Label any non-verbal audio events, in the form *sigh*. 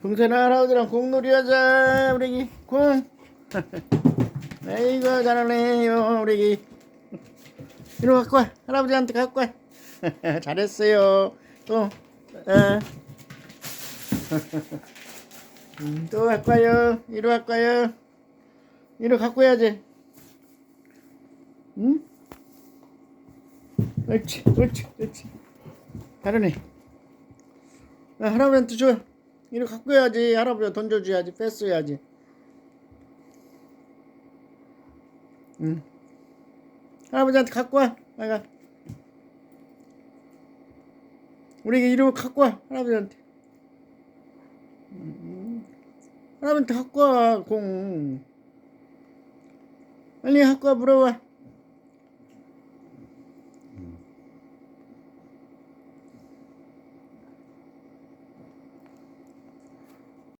풍선아 할아버지랑 공놀이 하자 우리 애기. 공 아이고 잘하네요 우리 애기. 이리 갖고 와. 할아버지한테 갖고 와. *laughs* 잘했어요. 또 어. *laughs* 음, 또 갖고 와요. 이리 갖고 와요. 이리 갖고 와야지. 응? 옳지 옳지 옳지. 잘하네. 야, 할아버지한테 줘. 이리 갖고 해야지. 할아버지가 던져줘야지. 뺐어야지. 응. 할아버지한테 갖고 와. 나가. 우리 이리 갖고 와. 할아버지한테. 음. 할아버지한테 갖고 와. 공. 빨리 갖고 와. 물어봐.